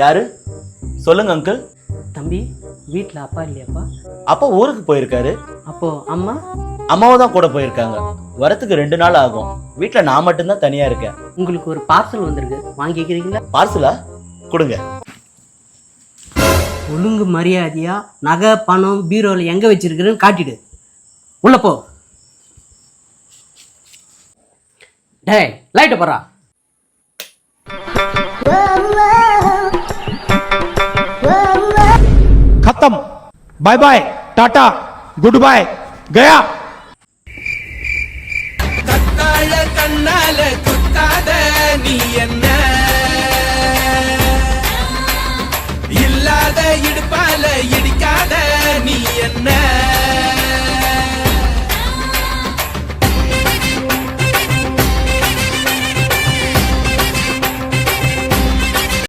யாரு? சொல்லுங்க அங்கிள் தம்பி வீட்டில் அப்பா இல்லையாப்பா? அப்பா ஊருக்கு போயிருக்காரு. அப்போ அம்மா? அம்மாவும் தான் கூட போயிருக்காங்க. வரத்துக்கு ரெண்டு நாள் ஆகும். வீட்டில் நான் மட்டும்தான் தனியா இருக்கேன். உங்களுக்கு ஒரு பார்சல் வந்திருக்கு. வாங்கிக்கிறீங்களா பார்சலா கொடுங்க. ஒழுங்கு மரியாதையா நகை பணம் பீரோவில் எங்கே வச்சிருக்கிறேன்னு காட்டிடு. உள்ள போ. டேய் லைட்டை போடுறா. ખતમ bye bye tata good bye ગયા கத்தாழ கண்ணால குத்தாத நீ என்ன? இல்லாத இடுப்பால இடிக்காத நீ என்ன?